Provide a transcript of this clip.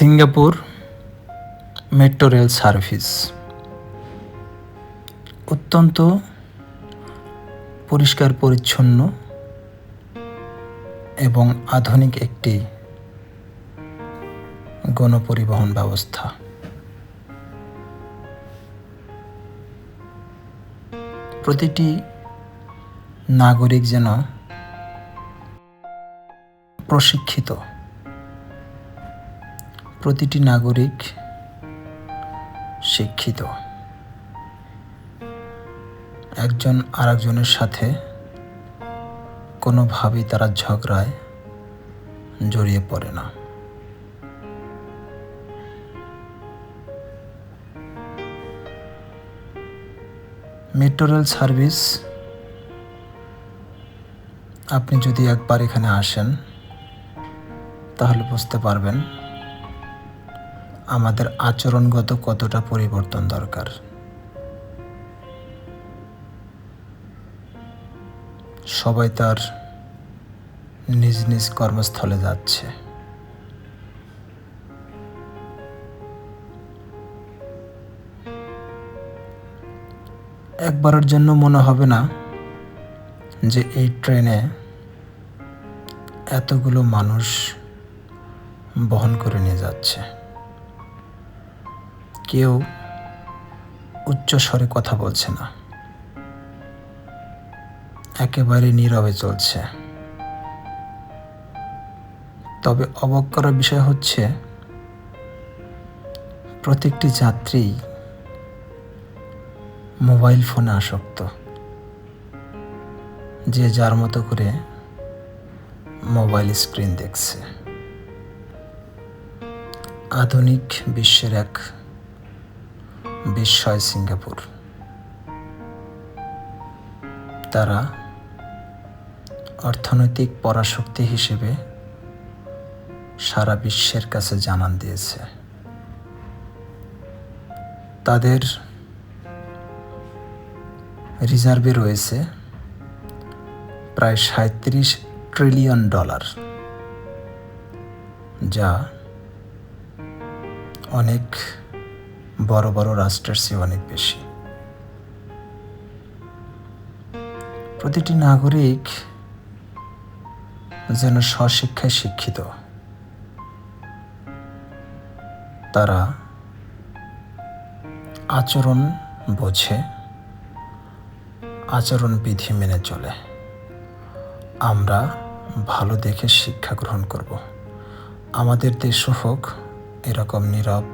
Singapore metro rail service. অত্যন্ত পরিষ্কার, পরিচ্ছন্ন এবং আধুনিক একটি গণপরিবহন ব্যবস্থা। প্রতিটি নাগরিক যেন প্রশিক্ষিত প্রতিটি নাগরিক শিক্ষিত। একজন আরেকজনের সাথে কোনোভাবেই তারা ঝগড়ায় জড়িয়ে পড়ে না। মেট্রো রেল সার্ভিস আপনি যদি একবার এখানে আসেন, তাহলে বুঝতে পারবেন আমাদের আচরণগত কতটা পরিবর্তন দরকার? সবাই তার নিজ নিজ কর্মস্থলে যাচ্ছে। একবারের জন্য মনে হবে না যে এই ট্রেনে এতগুলো মানুষ বহন করে নিয়ে যাচ্ছে। কেউ উচ্চ স্বরে কথা বলছে না। একেবারে নীরবে চলছে। তবে অবাক করার বিষয় হচ্ছে, প্রত্যেকটি যাত্রী মোবাইল ফোনে আসক্ত। যে যার মতো করে মোবাইল স্ক্রিন দেখছে। আধুনিক বিশ্বের এক বিস্ময় সিঙ্গাপুর। তারা অর্থনৈতিক পরাশক্তি হিসেবে সারা বিশ্বের কাছে জানান দিয়েছে। তাদের রিজার্ভে রয়েছে প্রায় সাঁত্রিশ ট্রিলিয়ন ডলার, যা অনেক বড় বড় রাষ্ট্রের চেয়ে অনেক বেশি। প্রতিটি নাগরিক যেন স্বশিক্ষায় শিক্ষিত। তারা আচরণ বোঝে, আচরণ বিধি মেনে চলে। আমরা ভালো দেখে শিক্ষা গ্রহণ করব। আমাদের দেশও হোক, এরকম নীরব